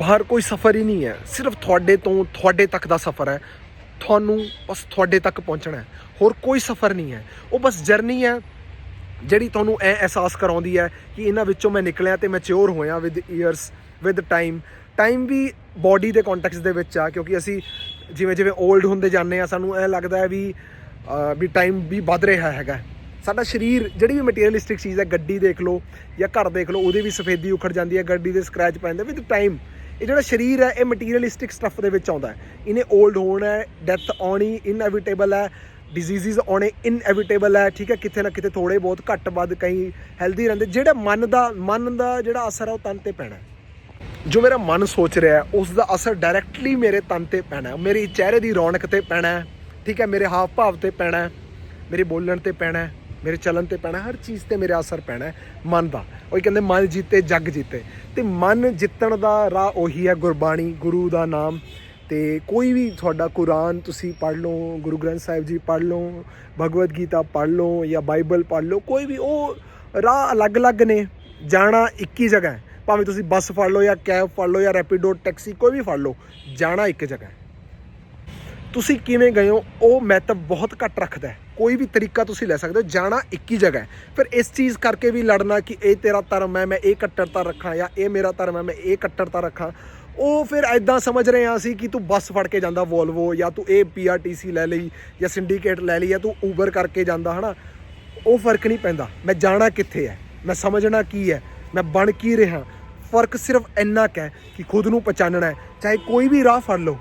ਬਾਹਰ ਕੋਈ ਸਫ਼ਰ ਹੀ ਨਹੀਂ ਹੈ। ਸਿਰਫ ਤੁਹਾਡੇ ਤੋਂ ਤੁਹਾਡੇ ਤੱਕ ਦਾ ਸਫ਼ਰ ਹੈ। ਤੁਹਾਨੂੰ ਬਸ ਤੁਹਾਡੇ ਤੱਕ ਪਹੁੰਚਣਾ ਹੈ। ਹੋਰ ਕੋਈ ਸਫ਼ਰ ਨਹੀਂ ਹੈ। ਉਹ ਬਸ ਜਰਨੀ ਹੈ, ਜਿਹੜੀ ਤੁਹਾਨੂੰ ਐ ਅਹਿਸਾਸ ਕਰਾਉਂਦੀ ਹੈ ਕਿ ਇਹਨਾਂ ਵਿੱਚੋਂ ਮੈਂ ਨਿਕਲਿਆ ਤੇ ਮੈਚੁਰ ਹੋਇਆ with years with time time we body ਦੇ ਕੰਟੈਕਸਟ ਦੇ ਵਿੱਚ ਆ, ਕਿਉਂਕਿ ਅਸੀਂ ਜਿਵੇਂ ਜਿਵੇਂ 올ਡ ਹੁੰਦੇ ਜਾਂਦੇ ਆ ਸਾਨੂੰ ਐ ਲੱਗਦਾ ਹੈ ਵੀ ਵੀ ਟਾਈਮ ਵੀ ਵੱਧ ਰਿਹਾ ਹੈਗਾ ਸਾਡਾ ਸਰੀਰ, ਜਿਹੜੀ ਵੀ ਮਟੀਰੀਅਲਿਸਟਿਕ ਚੀਜ਼ ਹੈ, ਗੱਡੀ ਦੇਖ ਲਓ ਜਾਂ ਘਰ ਦੇਖ ਲਓ, ਉਹਦੇ ਵੀ ਸਫੇਦੀ ਉਖੜ ਜਾਂਦੀ ਹੈ, ਗੱਡੀ ਦੇ ਸਕ੍ਰੈਚ ਪੈਂਦੇ ਵਿਦ ਟਾਈਮ ਇਹ ਜਿਹੜਾ ਸਰੀਰ ਹੈ, ਇਹ ਮਟੀਰੀਅਲਿਸਟਿਕ ਸਟੱਫ ਦੇ ਵਿੱਚ ਆਉਂਦਾ ਹੈ। ਇਹਨੇ 올ਡ ਹੋਣਾ ਹੈ ਡੈਥ ਆਉਣੀ ਇਨਐਵਿਟੇਬਲ ਹੈ ਡਿਜ਼ੀਜ਼ਸ ਆਉਣੇ ਇਨਐਵਿਟੇਬਲ ਹੈ, ਠੀਕ ਹੈ, ਕਿਤੇ ਨਾ ਕਿਤੇ ਥੋੜੇ ਬਹੁਤ ਘੱਟ ਵੱਧ ਕਈ ਹੈਲਦੀ ਰਹਿੰਦੇ। ਜਿਹੜਾ ਮਨ ਦਾ ਮਨ ਦਾ ਜਿਹੜਾ ਅਸਰ ਹੈ, ਉਹ ਤਨ ਤੇ ਪੈਣਾ ਜੋ ਮੇਰਾ ਮਨ ਸੋਚ ਰਿਹਾ ਹੈ, ਉਸ ਦਾ ਅਸਰ ਡਾਇਰੈਕਟਲੀ ਮੇਰੇ ਤਨ ਤੇ ਪੈਣਾ ਹੈ। ਮੇਰੀ ਚਿਹਰੇ ਦੀ ਰੌਣਕ ਤੇ ਪੈਣਾ ਠੀਕ ਹੈ, ਮੇਰੇ ਹਾਵ ਭਾਵ ਤੇ ਪੈਣਾ ਮੇਰੇ ਬੋਲਣ ਤੇ ਪੈਣਾ ਮੇਰੇ ਚੱਲਣ ਤੇ ਪੈਣਾ, ਹਰ ਚੀਜ਼ ਤੇ ਮੇਰੇ ਅਸਰ ਪੈਣਾ ਮਨ ਦਾ। ਉਹ ਕਹਿੰਦੇ, ਮਨ ਜੀਤੇ, ਜੱਗ ਜੀਤੇ। ਤੇ ਮਨ ਜਿੱਤਣ ਦਾ ਰਾਹ ਉਹੀ ਹੈ, ਗੁਰਬਾਣੀ, ਗੁਰੂ ਦਾ ਨਾਮ। ਤੇ ਕੋਈ ਵੀ ਤੁਹਾਡਾ ਕੁਰਾਨ ਤੁਸੀਂ ਪੜ੍ਹ ਲਓ, ਗੁਰੂ ਗ੍ਰੰਥ ਸਾਹਿਬ ਜੀ ਪੜ੍ਹ ਲਓ, ਭਗਵਦ ਗੀਤਾ ਪੜ੍ਹ ਲਓ ਜਾਂ ਬਾਈਬਲ ਪੜ੍ਹ ਲਓ, ਕੋਈ ਵੀ ਉਹ ਰਾਹ ਅਲੱਗ-ਅਲੱਗ ਨੇ, ਜਾਣਾ ਇੱਕ ਹੀ ਜਗ੍ਹਾ ਹੈ। ਭਾਵੇਂ ਤੁਸੀਂ ਬੱਸ ਫੜ ਲਓ ਜਾਂ ਕੈਬ ਫੜ ਲਓ ਜਾਂ ਰੈਪਿਡੋ ਟੈਕਸੀ, ਕੋਈ ਵੀ ਫੜ ਲਓ, ਜਾਣਾ ਇੱਕ ਜਗ੍ਹਾ ਹੈ। ਤੁਸੀਂ ਕਿਵੇਂ ਗਏ ਹੋ, ਉਹ ਮਹੱਤਵ ਬਹੁਤ ਘੱਟ ਰੱਖਦਾ ਹੈ। ਕੋਈ ਵੀ ਤਰੀਕਾ ਤੁਸੀਂ ਲੈ ਸਕਦੇ ਹੋ, ਜਾਣਾ ਇੱਕ ਹੀ ਜਗ੍ਹਾ ਹੈ। ਫਿਰ ਇਸ ਚੀਜ਼ ਕਰਕੇ ਵੀ ਲੜਨਾ ਕਿ ਇਹ ਤੇਰਾ ਧਰਮ ਹੈ, ਮੈਂ ਇਹ ਕੱਟੜਤਾ ਰੱਖਾਂ ਜਾਂ ਇਹ ਮੇਰਾ ਧਰਮ ਹੈ, ਮੈਂ ਇਹ ਕੱਟੜਤਾ ਰੱਖਾਂ। ਉਹ ਫਿਰ ਐਦਾਂ ਸਮਝ ਰਹੇ ਹਾਂ ਅਸੀਂ ਕਿ ਤੂੰ ਬੱਸ ਫੜ ਕੇ ਜਾਂਦਾ ਵੋਲਵੋ ਜਾਂ ਤੂੰ ਇਹ ਪੀਆਰਟੀਸੀ ਲੈ ਲਈ ਜਾਂ ਸਿੰਡੀਕੇਟ ਲੈ ਲਈ ਜਾਂ ਤੂੰ ਉਬਰ ਕਰਕੇ ਜਾਂਦਾ, ਹਨਾ? ਉਹ ਫ਼ਰਕ ਨਹੀਂ ਪੈਂਦਾ। ਮੈਂ ਜਾਣਾ ਕਿੱਥੇ ਹੈ? ਮੈਂ ਸਮਝਣਾ ਕੀ ਹੈ? ਮੈਂ ਬਣ ਕੀ ਰਿਹਾ? ਫ਼ਰਕ ਸਿਰਫ ਇੰਨਾ ਕੁ ਹੈ ਕਿ ਖੁਦ ਨੂੰ ਪਛਾਣਨਾ ਹੈ। ਚਾਹੇ ਕੋਈ ਵੀ ਰਾਹ ਫੜ ਲਓ,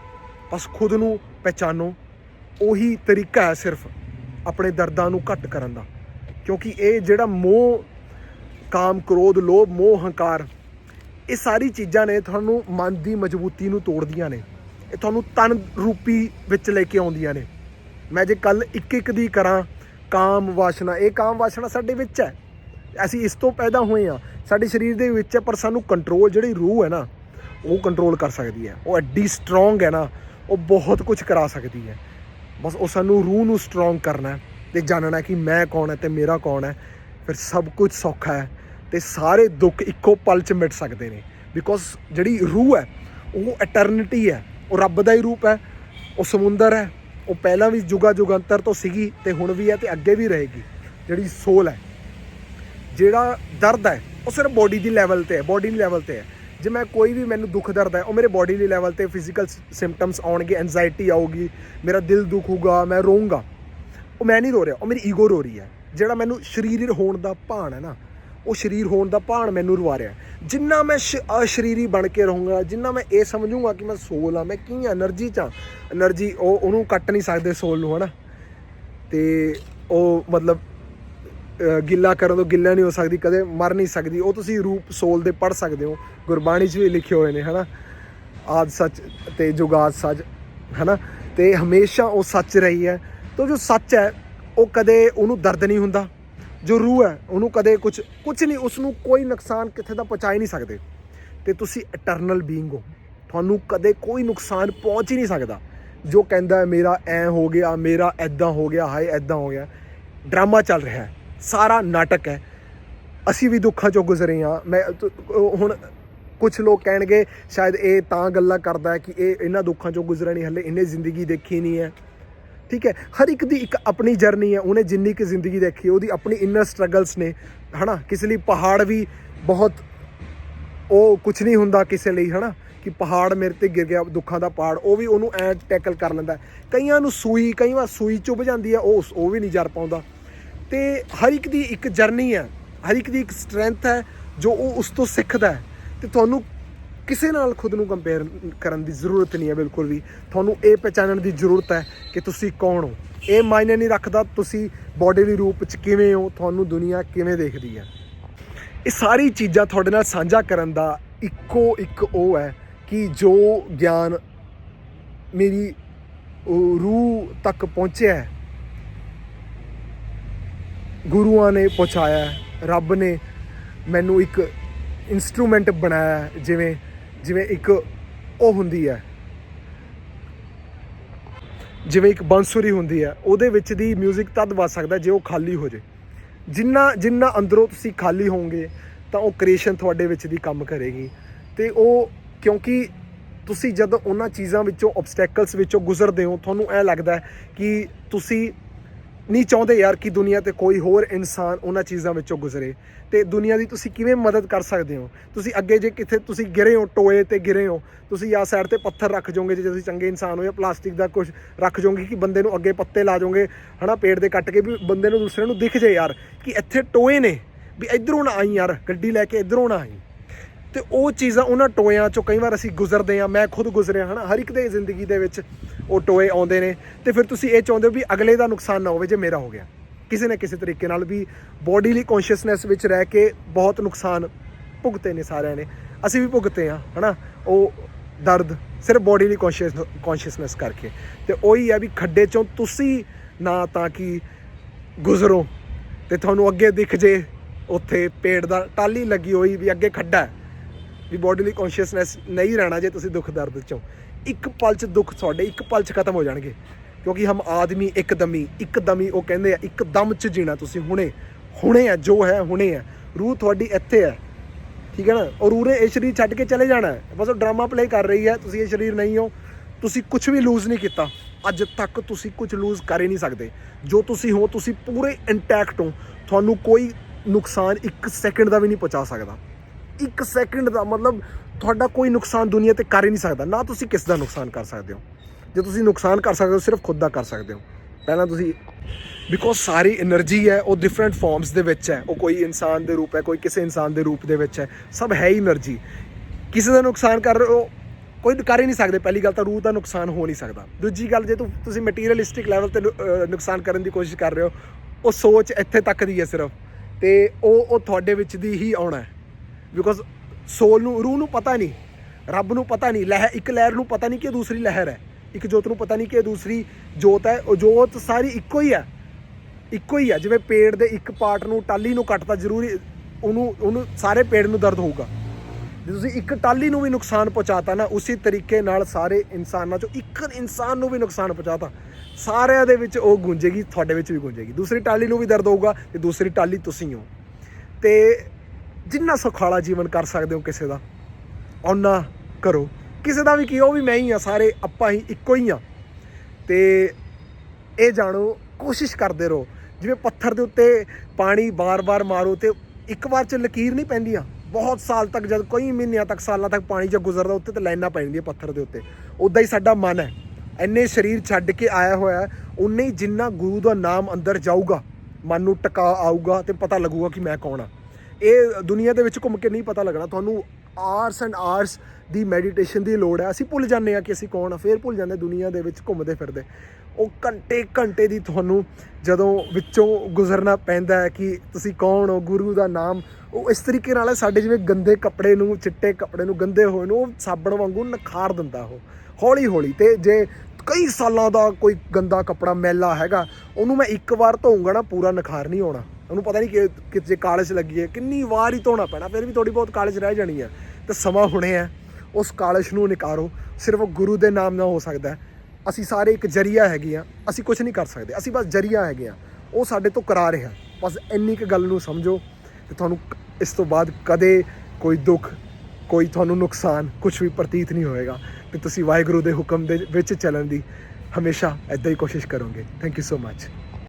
ਬਸ ਖੁਦ ਨੂੰ ਪਛਾਣੋ ਉਹੀ ਤਰੀਕਾ ਹੈ ਸਿਰਫ ਆਪਣੇ ਦਰਦਾਂ ਨੂੰ ਘੱਟ ਕਰਨ ਦਾ। ਕਿਉਂਕਿ ਇਹ ਜਿਹੜਾ ਮੋਹ, ਕਾਮ, ਕ੍ਰੋਧ, ਲੋਭ, ਮੋਹ, ਹੰਕਾਰ, ਇਹ ਸਾਰੀ ਚੀਜ਼ਾਂ ਨੇ ਤੁਹਾਨੂੰ ਮਨ ਦੀ ਮਜ਼ਬੂਤੀ ਨੂੰ ਤੋੜਦੀਆਂ ਨੇ। ਇਹ ਤੁਹਾਨੂੰ ਤਨ ਰੂਪੀ ਵਿੱਚ ਲੈ ਕੇ ਆਉਂਦੀਆਂ ਨੇ। ਮੈਂ ਜੇ ਕੱਲ ਇੱਕ ਇੱਕ ਦੀ ਕਰਾਂ, ਕਾਮ ਵਾਸ਼ਨਾ, ਇਹ ਕਾਮ ਵਾਸ਼ਨਾ ਸਾਡੇ ਵਿੱਚ ਹੈ। ਅਸੀਂ ਇਸ ਤੋਂ ਪੈਦਾ ਹੋਏ ਆ ਸਾਡੇ ਸਰੀਰ ਦੇ ਵਿੱਚ ਹੈ, ਪਰ ਸਾਨੂੰ ਕੰਟਰੋਲ ਜਿਹੜੀ ਰੂਹ ਹੈ ਨਾ, ਉਹ ਕੰਟਰੋਲ ਕਰ ਸਕਦੀ ਹੈ। ਉਹ ਐਡੀ ਸਟਰੋਂਗ ਹੈ ਨਾ ਉਹ ਬਹੁਤ ਕੁਝ ਕਰਾ ਸਕਦੀ ਹੈ। ਬਸ ਉਹ ਸਾਨੂੰ ਰੂਹ ਨੂੰ ਸਟਰੋਂਗ ਕਰਨਾ ਹੈ ਤੇ ਜਾਣਨਾ ਕਿ ਮੈਂ ਕੌਣ ਹੈ ਤੇ ਮੇਰਾ ਕੌਣ ਹੈ। ਫਿਰ ਸਭ ਕੁਝ ਸੌਖਾ ਹੈ ਤੇ ਸਾਰੇ ਦੁੱਖ ਇੱਕੋ ਪਲ 'ਚ ਮਿਟ ਸਕਦੇ ਨੇ। ਬਿਕੋਜ਼ ਜਿਹੜੀ ਰੂਹ ਹੈ, ਉਹ ਐਟਰਨਿਟੀ ਹੈ, ਉਹ ਰੱਬ ਦਾ ਹੀ ਰੂਪ ਹੈ, ਉਹ ਸਮੁੰਦਰ ਹੈ, ਉਹ ਪਹਿਲਾਂ ਵੀ ਜੁਗਾ ਜੁਗੰਤਰ ਤੋਂ ਸੀਗੀ ਤੇ ਹੁਣ ਵੀ ਹੈ ਤੇ ਅੱਗੇ ਵੀ ਰਹੇਗੀ। ਜਿਹੜੀ ਸੋਲ ਹੈ, ਜਿਹੜਾ ਦਰਦ ਹੈ, ਉਹ ਸਿਰਫ ਬੋਡੀ ਦੀ ਲੈਵਲ ਤੇ ਹੈ ਬੋਡੀ ਲੈਵਲ ਤੇ ਹੈ। ਜੇ ਮੈਂ ਕੋਈ ਵੀ ਮੈਨੂੰ ਦੁੱਖ ਦਰਦ ਹੈ, ਉਹ ਮੇਰੇ ਬਾਡੀ ਲਈ ਲੈਵਲ ਤੇ ਫਿਜ਼ੀਕਲ ਸਿੰਪਟਮਸ ਆਉਣਗੇ ਐਂਜ਼ਾਇਟੀ ਆਊਗੀ, ਮੇਰਾ ਦਿਲ ਦੁਖੂਗਾ ਮੈਂ ਰੋਊਂਗਾ। ਉਹ ਮੈਂ ਨਹੀਂ ਰੋ ਰਿਹਾ, ਉਹ ਮੇਰੀ ਈਗੋ ਰੋ ਰਹੀ ਹੈ। ਜਿਹੜਾ ਮੈਨੂੰ ਸ਼ਰੀਰ ਹੋਣ ਦਾ ਭਾਣ ਹੈ ਨਾ, ਉਹ ਸ਼ਰੀਰ ਹੋਣ ਦਾ ਭਾਣ ਮੈਨੂੰ ਰਵਾ ਰਿਹਾ ਜਿੰਨਾ ਮੈਂ ਅਸ਼ਰੀਰੀ ਬਣ ਕੇ ਰਹੂੰਗਾ, ਜਿੰਨਾ ਮੈਂ ਇਹ ਸਮਝੂੰਗਾ ਕਿ ਮੈਂ ਸੋਲ ਆ ਮੈਂ ਕੀ એનર્ਜੀ ਚ ਆ એનર્ਜੀ ਉਹ, ਉਹਨੂੰ ਕੱਟ ਨਹੀਂ ਸਕਦੇ ਸੋਲ ਨੂੰ, ਹਨਾ? ਤੇ ਉਹ ਮਤਲਬ ਗਿੱਲਾ ਕਰਨ ਤੋਂ ਗਿੱਲਾ ਨਹੀਂ ਹੋ ਸਕਦੀ, ਕਦੇ ਮਰ ਨਹੀਂ ਸਕਦੀ। ਉਹ ਤੁਸੀਂ ਰੂਪ ਸੋਲ ਦੇ ਪੜ ਸਕਦੇ ਹੋ, ਗੁਰਬਾਣੀ 'ਚ ਵੀ ਲਿਖੇ ਹੋਏ ਨੇ, ਹਨਾ? ਆਦ ਸੱਚ ਤੇ ਜੁਗਾਦ ਸੱਚ, ਹਨਾ? ਤੇ ਹਮੇਸ਼ਾ ਉਹ ਸੱਚ ਰਹੀ ਹੈ। ਤਾਂ ਜੋ ਸੱਚ ਹੈ, ਉਹ ਕਦੇ ਉਹਨੂੰ ਦਰਦ ਨਹੀਂ ਹੁੰਦਾ। ਜੋ ਰੂਹ ਹੈ, ਉਹਨੂੰ ਕਦੇ ਕੁਝ ਕੁਝ ਨਹੀਂ ਉਸ ਨੂੰ ਕੋਈ ਨੁਕਸਾਨ ਕਿੱਥੇ ਦਾ ਪਹੁੰਚਾ ਹੀ ਨਹੀਂ ਸਕਦੇ। ਤੇ ਤੁਸੀਂ ਇਟਰਨਲ ਬੀਇੰਗ ਹੋ। ਤੁਹਾਨੂੰ ਕਦੇ ਕੋਈ ਨੁਕਸਾਨ ਪਹੁੰਚ ਹੀ ਨਹੀਂ ਸਕਦਾ। ਜੋ ਕਹਿੰਦਾ ਮੇਰਾ ਐ ਹੋ ਗਿਆ, ਮੇਰਾ ਐਦਾਂ ਹੋ ਗਿਆ, ਹਾਏ ਐਦਾਂ ਹੋ ਗਿਆ। ਡਰਾਮਾ ਚੱਲ ਰਿਹਾ ਹੈ। ਸਾਰਾ ਨਾਟਕ ਹੈ। ਅਸੀਂ ਵੀ ਦੁੱਖਾਂ ਚੋਂ ਗੁਜ਼ਰੇ ਹਾਂ। ਮੈਂ ਉਹ ਹੁਣ ਕੁਝ ਲੋਕ ਕਹਿਣਗੇ, ਸ਼ਾਇਦ ਇਹ ਤਾਂ ਗੱਲਾਂ ਕਰਦਾ ਹੈ ਕਿ ਇਹ ਇਹਨਾਂ ਦੁੱਖਾਂ ਚੋਂ ਗੁਜ਼ਰਿਆ ਨਹੀਂ, ਹਲੇ ਇਹਨੇ ਜ਼ਿੰਦਗੀ ਦੇਖੀ ਨਹੀਂ ਹੈ। ਠੀਕ ਹੈ? ਹਰ ਇੱਕ ਦੀ ਇੱਕ ਆਪਣੀ ਜਰਨੀ ਹੈ। ਉਹਨੇ ਜਿੰਨੀ ਕਿ ਜ਼ਿੰਦਗੀ ਦੇਖੀ, ਉਹਦੀ ਆਪਣੀ ਇਨਰ ਸਟਰਗਲਸ ਨੇ। ਹਨਾ? ਕਿਸੇ ਲਈ ਪਹਾੜ ਵੀ ਬਹੁਤ ਉਹ ਕੁਝ ਨਹੀਂ ਹੁੰਦਾ ਕਿਸੇ ਲਈ, ਹਨਾ? ਕਿ ਪਹਾੜ ਮੇਰੇ ਤੇ ਗਿਰ ਗਿਆ, ਦੁੱਖਾਂ ਦਾ ਪਹਾੜ। ਉਹ ਵੀ ਉਹਨੂੰ ਐ ਟੈਕਲ ਕਰ ਲੈਂਦਾ ਕਈਆਂ ਨੂੰ ਸੂਈ ਕਈ ਵਾਰ ਸੂਈ ਚੁੱਭ ਜਾਂਦੀ ਹੈ। ਉਹ ਉਹ ਵੀ ਨਹੀਂ ਜਰ ਪਾਉਂਦਾ। ਤੇ ਹਰ ਇੱਕ ਦੀ ਇੱਕ ਜਰਨੀ ਹੈ, ਹਰ ਇੱਕ ਦੀ ਇੱਕ ਸਟਰੈਂਥ ਹੈ, ਜੋ ਉਹ ਉਸ ਤੋਂ ਸਿੱਖਦਾ ਹੈ। ਤੇ ਤੁਹਾਨੂੰ ਕਿਸੇ ਨਾਲ ਖੁਦ ਨੂੰ ਕੰਪੇਅਰ ਕਰਨ ਦੀ ਜ਼ਰੂਰਤ ਨਹੀਂ ਹੈ ਬਿਲਕੁਲ ਵੀ। ਤੁਹਾਨੂੰ ਇਹ ਪਛਾਣਨ ਦੀ ਜ਼ਰੂਰਤ ਹੈ ਕਿ ਤੁਸੀਂ ਕੌਣ ਹੋ। ਇਹ ਮਾਇਨੇ ਨਹੀਂ ਰੱਖਦਾ ਤੁਸੀਂ ਬੋਡੀਲੀ ਰੂਪ ਚ ਕਿਵੇਂ ਹੋ, ਤੁਹਾਨੂੰ ਦੁਨੀਆ ਕਿਵੇਂ ਦੇਖਦੀ ਹੈ। ਇਹ ਸਾਰੀ ਚੀਜ਼ਾਂ ਤੁਹਾਡੇ ਨਾਲ ਸਾਂਝਾ ਕਰਨ ਦਾ ਇੱਕੋ ਇੱਕ ਉਹ ਹੈ ਕਿ ਜੋ ਗਿਆਨ ਮੇਰੀ ਰੂਹ ਤੱਕ ਪਹੁੰਚਿਆ ਹੈ ਗੁਰੂਆਂ ਨੇ ਪਹੁੰਚਾਇਆ ਰੱਬ ਨੇ ਮੈਨੂੰ ਇੱਕ ਇਨਸਟਰੂਮੈਂਟ ਬਣਾਇਆ, ਜਿਵੇਂ ਜਿਵੇਂ ਇੱਕ ਉਹ ਹੁੰਦੀ ਹੈ। ਜਿਵੇਂ ਇੱਕ ਬਾਂਸੁਰੀ ਹੁੰਦੀ ਹੈ, ਉਹਦੇ ਵਿੱਚ ਦੀ 뮤직 ਤਦ ਵੱਜ ਸਕਦਾ ਜੇ ਉਹ ਖਾਲੀ ਹੋ ਜੇ। ਜਿੰਨਾ ਜਿੰਨਾ ਅੰਦਰੋਂ ਤੁਸੀਂ ਖਾਲੀ ਹੋਵੋਗੇ, ਤਾਂ ਉਹ ਕ੍ਰੀਏਸ਼ਨ ਤੁਹਾਡੇ ਵਿੱਚ ਦੀ ਕੰਮ ਕਰੇਗੀ। ਤੇ ਉਹ, ਕਿਉਂਕਿ ਤੁਸੀਂ ਜਦੋਂ ਉਹਨਾਂ ਚੀਜ਼ਾਂ ਵਿੱਚੋਂ ਆਬਸਟੈਕਲਸ ਵਿੱਚੋਂ ਗੁਜ਼ਰਦੇ ਹੋ, ਤੁਹਾਨੂੰ ਇਹ ਲੱਗਦਾ ਕਿ ਤੁਸੀਂ ਨਹੀਂ ਚਾਹੁੰਦੇ ਯਾਰ ਕਿ ਦੁਨੀਆ ਤੇ ਕੋਈ ਹੋਰ ਇਨਸਾਨ ਉਹਨਾਂ ਚੀਜ਼ਾਂ ਵਿੱਚੋਂ ਗੁਜ਼ਰੇ। ਤੇ ਦੁਨੀਆ ਦੀ ਤੁਸੀਂ ਕਿਵੇਂ ਮਦਦ ਕਰ ਸਕਦੇ ਹੋ? ਤੁਸੀਂ ਅੱਗੇ ਜੇ ਕਿਥੇ ਤੁਸੀਂ ਗਿਰੇ ਹੋ, ਟੋਏ ਤੇ ਗਿਰੇ ਹੋ, ਤੁਸੀਂ ਆ ਸਾਈਡ ਤੇ ਪੱਥਰ ਰੱਖ ਜਾਓਗੇ ਜੇ ਤੁਸੀਂ ਚੰਗੇ ਇਨਸਾਨ ਹੋ ਜਾਂ ਪਲਾਸਟਿਕ ਦਾ ਕੁਝ ਰੱਖ ਜਾਓਗੇ ਕਿ ਬੰਦੇ ਨੂੰ ਅੱਗੇ ਪੱਤੇ ਲਾ ਜਾਓਗੇ, ਹਨਾ, ਪੇੜ ਦੇ ਕੱਟ ਕੇ ਵੀ ਬੰਦੇ ਨੂੰ ਦੂਸਰੇ ਨੂੰ ਦਿਖ ਜੇ ਯਾਰ ਕਿ ਇੱਥੇ ਟੋਏ ਨੇ। ਵੀ ਇਧਰੋਂ ਨਾ ਆਈ ਯਾਰ, ਗੱਡੀ ਲੈ ਕੇ ਇਧਰੋਂ ਨਾ ਆਈ। ਤੇ ਉਹ ਚੀਜ਼ਾਂ ਉਹਨਾਂ ਟੋਇਆਂ ਚੋਂ ਕਈ ਵਾਰ ਅਸੀਂ ਗੁਜ਼ਰਦੇ ਆ ਮੈਂ ਖੁਦ ਗੁਜ਼ਰਿਆ ਹਨਾ, ਹਰ ਇੱਕ ਦੇ ਜ਼ਿੰਦਗੀ ਦੇ ਵਿੱਚ ਉਹ ਟੋਏ ਆਉਂਦੇ ਨੇ ਤੇ ਫਿਰ ਤੁਸੀਂ ਇਹ ਚਾਹੁੰਦੇ ਹੋ ਵੀ ਅਗਲੇ ਦਾ ਨੁਕਸਾਨ ਨਾ ਹੋਵੇ ਜੇ ਮੇਰਾ ਹੋ ਗਿਆ। ਕਿਸੇ ਨਾ ਕਿਸੇ ਤਰੀਕੇ ਨਾਲ ਵੀ ਬੋਡੀ ਲਈ ਕੌਨਸ਼ੀਅਸਨੈਸ ਵਿੱਚ ਰਹਿ ਕੇ ਬਹੁਤ ਨੁਕਸਾਨ ਭੁਗਤੇ ਨੇ ਸਾਰਿਆਂ ਨੇ। ਅਸੀਂ ਵੀ ਭੁਗਤੇ ਆ ਹਨਾ, ਉਹ ਦਰਦ ਸਿਰਫ ਬੋਡੀ ਲਈ ਕੌਨਸ਼ੀਅਸ ਕੌਨਸ਼ੀਅਸਨੈਸ ਕਰਕੇ। ਤੇ ਉਹੀ ਆ ਵੀ ਖੱਡੇ ਚੋਂ ਤੁਸੀਂ ਨਾ ਤਾਂ ਕਿ ਗੁਜ਼ਰੋ ਤੇ ਤੁਹਾਨੂੰ ਅੱਗੇ ਦਿਖ ਜੇ, ਉੱਥੇ ਪੇੜ ਦਾ ਟਾਲੀ ਲੱਗੀ ਹੋਈ ਵੀ ਅੱਗੇ ਖੱਡਾ ਹੈ। ਵੀ ਬੋਡੀ ਲਈ ਕੌਨਸ਼ੀਅਸਨੈਸ ਨਹੀਂ ਰਹਿਣਾ ਜੇ ਤੁਸੀਂ ਦੁੱਖ ਦਰਦ ਚੋਂ। ਇੱਕ ਪਲ ਚ ਦੁੱਖ ਤੁਹਾਡੇ, ਇੱਕ ਪਲ ਚ ਖਤਮ ਹੋ ਜਾਣਗੇ। ਕਿਉਂਕਿ ਹਮ ਆਦਮੀ ਇੱਕਦਮੀ ਇੱਕਦਮੀ ਉਹ ਕਹਿੰਦੇ ਆ ਇੱਕਦਮ ਚ ਜੀਣਾ ਤੁਸੀਂ ਹੁਣੇ। ਹੁਣੇ ਆ, ਜੋ ਹੈ ਹੁਣੇ ਆ। ਰੂਹ ਤੁਹਾਡੀ ਇੱਥੇ ਹੈ ਠੀਕ ਹੈ ਨਾ? ਔਰ ਉਰੇ ਇਹ ਸਰੀਰ ਛੱਡ ਕੇ ਚਲੇ ਜਾਣਾ ਬਸ ਉਹ ਡਰਾਮਾ ਪਲੇ ਕਰ ਰਹੀ ਹੈ, ਤੁਸੀਂ ਇਹ ਸਰੀਰ ਨਹੀਂ ਹੋ। ਤੁਸੀਂ ਕੁਝ ਵੀ ਲੂਜ਼ ਨਹੀਂ ਕੀਤਾ। ਅੱਜ ਤੱਕ ਤੁਸੀਂ ਕੁਝ ਲੂਜ਼ ਕਰ ਹੀ ਨਹੀਂ ਸਕਦੇ। ਜੋ ਤੁਸੀਂ ਹੋ, ਤੁਸੀਂ ਪੂਰੇ ਇੰਟੈਕਟ ਹੋ। ਤੁਹਾਨੂੰ ਕੋਈ ਨੁਕਸਾਨ ਇੱਕ ਸੈਕਿੰਡ ਦਾ ਵੀ ਨਹੀਂ ਪਹੁੰਚਾ ਸਕਦਾ। ਇੱਕ ਸੈਕਿੰਡ ਦਾ ਮਤਲਬ ਤੁਹਾਡਾ ਕੋਈ ਨੁਕਸਾਨ ਦੁਨੀਆ ਤੇ ਕਰ ਹੀ ਨਹੀਂ ਸਕਦਾ। ਨਾ ਤੁਸੀਂ ਕਿਸ ਦਾ ਨੁਕਸਾਨ ਕਰ ਸਕਦੇ ਹੋ। ਜੇ ਤੁਸੀਂ ਨੁਕਸਾਨ ਕਰ ਸਕਦੇ ਹੋ, ਸਿਰਫ ਖੁਦ ਦਾ ਕਰ ਸਕਦੇ ਹੋ। ਪਹਿਲਾਂ ਤੁਸੀਂ ਬਿਕੋਜ਼ ਸਾਰੀ એનર્ਜੀ ਹੈ, ਉਹ ਡਿਫਰੈਂਟ ਫਾਰਮਸ ਦੇ ਵਿੱਚ ਹੈ। ਉਹ ਕੋਈ ਇਨਸਾਨ ਦੇ ਰੂਪ ਹੈ, ਕੋਈ ਕਿਸੇ ਇਨਸਾਨ ਦੇ ਰੂਪ ਦੇ ਵਿੱਚ ਹੈ। ਸਭ ਹੈ ਹੀ એનર્ਜੀ ਕਿਸੇ ਦਾ ਨੁਕਸਾਨ ਕਰ ਰਹੇ ਹੋ, ਕੋਈ ਕਰ ਹੀ ਨਹੀਂ ਸਕਦੇ। ਪਹਿਲੀ ਗੱਲ ਤਾਂ ਰੂਹ ਦਾ ਨੁਕਸਾਨ ਹੋ ਨਹੀਂ ਸਕਦਾ। ਦੂਜੀ ਗੱਲ, ਜੇ ਤੁਸੀਂ ਮਟੀਰੀਅਲਿਸਟਿਕ ਲੈਵਲ ਤੇ ਨੁਕਸਾਨ ਕਰਨ ਦੀ ਕੋਸ਼ਿਸ਼ ਕਰ ਰਹੇ ਹੋ, ਉਹ ਸੋਚ ਇੱਥੇ ਤੱਕ ਦੀ ਹੈ ਸਿਰਫ। ਤੇ ਉਹ ਉਹ ਤੁਹਾਡੇ ਵਿੱਚ ਦੀ ਹੀ ਆਉਣਾ ਹੈ। ਬਿਕੋਜ਼ ਸੋਲ ਨੂੰ, ਰੂਹ ਨੂੰ ਪਤਾ ਨਹੀਂ, ਰੱਬ ਨੂੰ ਪਤਾ ਨਹੀਂ ਲਹਿਰ ਇੱਕ ਲਹਿਰ ਨੂੰ ਪਤਾ ਨਹੀਂ ਕਿ ਦੂਸਰੀ ਲਹਿਰ ਹੈ। ਇੱਕ ਜੋਤ ਨੂੰ ਪਤਾ ਨਹੀਂ ਕਿ ਦੂਸਰੀ ਜੋਤ ਹੈ। ਉਹ ਜੋਤ ਸਾਰੀ ਇੱਕੋ ਹੀ ਹੈ। ਇੱਕੋ ਹੀ ਹੈ। ਜਿਵੇਂ ਪੇੜ ਦੇ ਇੱਕ ਪਾਰਟ ਨੂੰ ਟਾਲੀ ਨੂੰ ਕੱਟਦਾ ਜ਼ਰੂਰੀ, ਉਹਨੂੰ ਉਹਨੂੰ ਸਾਰੇ ਪੇੜ ਨੂੰ ਦਰਦ ਹੋਊਗਾ। ਜੇ ਤੁਸੀਂ ਇੱਕ ਟਾਲੀ ਨੂੰ ਵੀ ਨੁਕਸਾਨ ਪਹੁੰਚਾਤਾ ਨਾ, ਉਸੇ ਤਰੀਕੇ ਨਾਲ ਸਾਰੇ ਇਨਸਾਨਾਂ ਚੋਂ ਇੱਕ ਇਨਸਾਨ ਨੂੰ ਵੀ ਨੁਕਸਾਨ ਪਹੁੰਚਾਤਾ, ਸਾਰਿਆਂ ਦੇ ਵਿੱਚ ਉਹ ਗੂੰਜੇਗੀ, ਤੁਹਾਡੇ ਵਿੱਚ ਵੀ ਗੂੰਜੇਗੀ। ਦੂਸਰੀ ਟਾਲੀ ਨੂੰ ਵੀ ਦਰਦ ਹੋਊਗਾ, ਤੇ ਦੂਸਰੀ ਟਾਲੀ ਤੁਸੀਂ ਹੋ। ਤੇ ਜਿੰਨਾ ਸੁਖਾਲਾ ਜੀਵਨ ਕਰ ਸਕਦੇ ਹੋ ਕਿਸੇ ਦਾ, ਓਨਾ ਕਰੋ। ਕਿਸੇ ਦਾ ਵੀ ਕੀ, ਉਹ ਵੀ ਮੈਂ ਹੀ ਆ, ਸਾਰੇ ਆਪਾਂ ਹੀ ਇੱਕੋ ਹੀ ਆ। ਤੇ ਇਹ ਜਾਣੋ, ਕੋਸ਼ਿਸ਼ ਕਰਦੇ ਰਹੋ। ਜਿਵੇਂ ਪੱਥਰ ਦੇ ਉੱਤੇ ਪਾਣੀ ਬਾਰ-ਬਾਰ ਮਾਰੋ ਤੇ ਇੱਕ ਵਾਰ ਚ ਲਕੀਰ ਨਹੀਂ ਪੈਂਦੀਆਂ। ਬਹੁਤ ਸਾਲ ਤੱਕ, ਜਦ ਕਈ ਮਹੀਨਿਆਂ ਤੱਕ, ਸਾਲਾਂ ਤੱਕ ਪਾਣੀ ਜਦ ਗੁਜ਼ਰਦਾ, ਉੱਤੇ ਤੇ ਲਾਈਨਾਂ ਪੈ ਜਾਂਦੀਆਂ ਪੱਥਰ ਦੇ ਉੱਤੇ। ਉਦਾਂ ਹੀ ਸਾਡਾ ਮਨ ਹੈ। ਇੰਨੇ ਸਰੀਰ ਛੱਡ ਕੇ ਆਇਆ ਹੋਇਆ ਉਨੇ ਹੀ ਜਿੰਨਾ ਗੁਰੂ ਦਾ ਨਾਮ ਅੰਦਰ ਜਾਊਗਾ, ਮਨ ਨੂੰ ਟਿਕਾ ਆਊਗਾ ਤੇ ਪਤਾ ਲੱਗੂਗਾ ਕਿ ਮੈਂ ਕੌਣ ਆ। ਇਹ ਦੁਨੀਆ ਦੇ ਵਿੱਚ ਘੁੰਮ ਕੇ ਨਹੀਂ ਪਤਾ ਲੱਗਣਾ। ਤੁਹਾਨੂੰ ਆਰਸ ਐਂਡ ਆਰਸ ਦੀ ਮੈਡੀਟੇਸ਼ਨ ਦੀ ਲੋੜ ਹੈ। ਅਸੀਂ ਭੁੱਲ ਜਾਂਦੇ ਆ ਕਿ ਅਸੀਂ ਕੌਣ ਆ। ਫੇਰ ਭੁੱਲ ਜਾਂਦੇ ਦੁਨੀਆ ਦੇ ਵਿੱਚ ਘੁੰਮਦੇ ਫਿਰਦੇ। ਉਹ ਘੰਟੇ ਘੰਟੇ ਦੀ ਤੁਹਾਨੂੰ ਜਦੋਂ ਵਿੱਚੋਂ ਗੁਜ਼ਰਨਾ ਪੈਂਦਾ ਹੈ ਕਿ ਤੁਸੀਂ ਕੌਣ ਹੋ, ਗੁਰੂ ਦਾ ਨਾਮ, ਉਹ ਇਸ ਤਰੀਕੇ ਨਾਲ ਸਾਡੇ ਜਿਵੇਂ ਗੰਦੇ ਕੱਪੜੇ ਨੂੰ, ਚਿੱਟੇ ਕੱਪੜੇ ਨੂੰ, ਗੰਦੇ ਹੋਏ ਨੂੰ, ਉਹ ਸਾਬਣ ਵਾਂਗੂ ਨਖਾਰ ਦਿੰਦਾ ਉਹ। ਹੌਲੀ ਹੌਲੀ ਤੇ ਜੇ ਕਈ ਸਾਲਾਂ ਦਾ ਕੋਈ ਗੰਦਾ ਕੱਪੜਾ, ਮੈਲਾ ਹੈਗਾ, ਉਹਨੂੰ ਮੈਂ ਇੱਕ ਵਾਰ ਧੋਊਂਗਾ ਨਾ, ਪੂਰਾ ਨਖਾਰ ਨਹੀਂ ਆਉਣਾ ਉਹਨੂੰ ਪਤਾ ਨਹੀਂ ਕਿ ਕਿਤੇ ਕਾਲਜ ਲੱਗੀ ਹੈ। ਕਿੰਨੀ ਵਾਰ ਹੀ ਧੋਣਾ ਪੈਣਾ, ਫਿਰ ਵੀ ਥੋੜੀ ਬਹੁਤ ਕਾਲਜ ਰਹਿ ਜਾਣੀ ਹੈ। ਤੇ ਸਮਾਂ ਹੁਣੇ ਹੈ, ਉਸ ਕਾਲਜ ਨੂੰ ਨਿਕਾਰੋ। ਸਿਰਫ ਗੁਰੂ ਦੇ ਨਾਮ ਨਾਲ ਹੋ ਸਕਦਾ ਅਸੀਂ ਸਾਰੇ ਇੱਕ ਜਰੀਆ ਹੈਗੇ ਆ ਅਸੀਂ ਕੁਝ ਨਹੀਂ ਕਰ ਸਕਦੇ। ਅਸੀਂ ਬਸ ਜਰੀਆ ਹੈਗੇ ਆ ਉਹ ਸਾਡੇ ਤੋਂ ਕਰਾ ਰਿਹਾ ਬਸ ਇੰਨੀ ਕੁ ਗੱਲ ਨੂੰ ਸਮਝੋ ਤੇ ਤੁਹਾਨੂੰ ਇਸ ਤੋਂ ਬਾਅਦ ਕਦੇ ਕੋਈ ਦੁੱਖ, ਕੋਈ ਤੁਹਾਨੂੰ ਨੁਕਸਾਨ ਕੁਝ ਵੀ ਪ੍ਰਤੀਤ ਨਹੀਂ ਹੋਏਗਾ। ਤੇ ਤੁਸੀਂ ਵਾਹਿਗੁਰੂ ਦੇ ਹੁਕਮ ਦੇ ਵਿੱਚ ਚੱਲਣ ਦੀ ਹਮੇਸ਼ਾ ਐਦਾਂ ਹੀ ਕੋਸ਼ਿਸ਼ ਕਰੋਗੇ। Thank you so much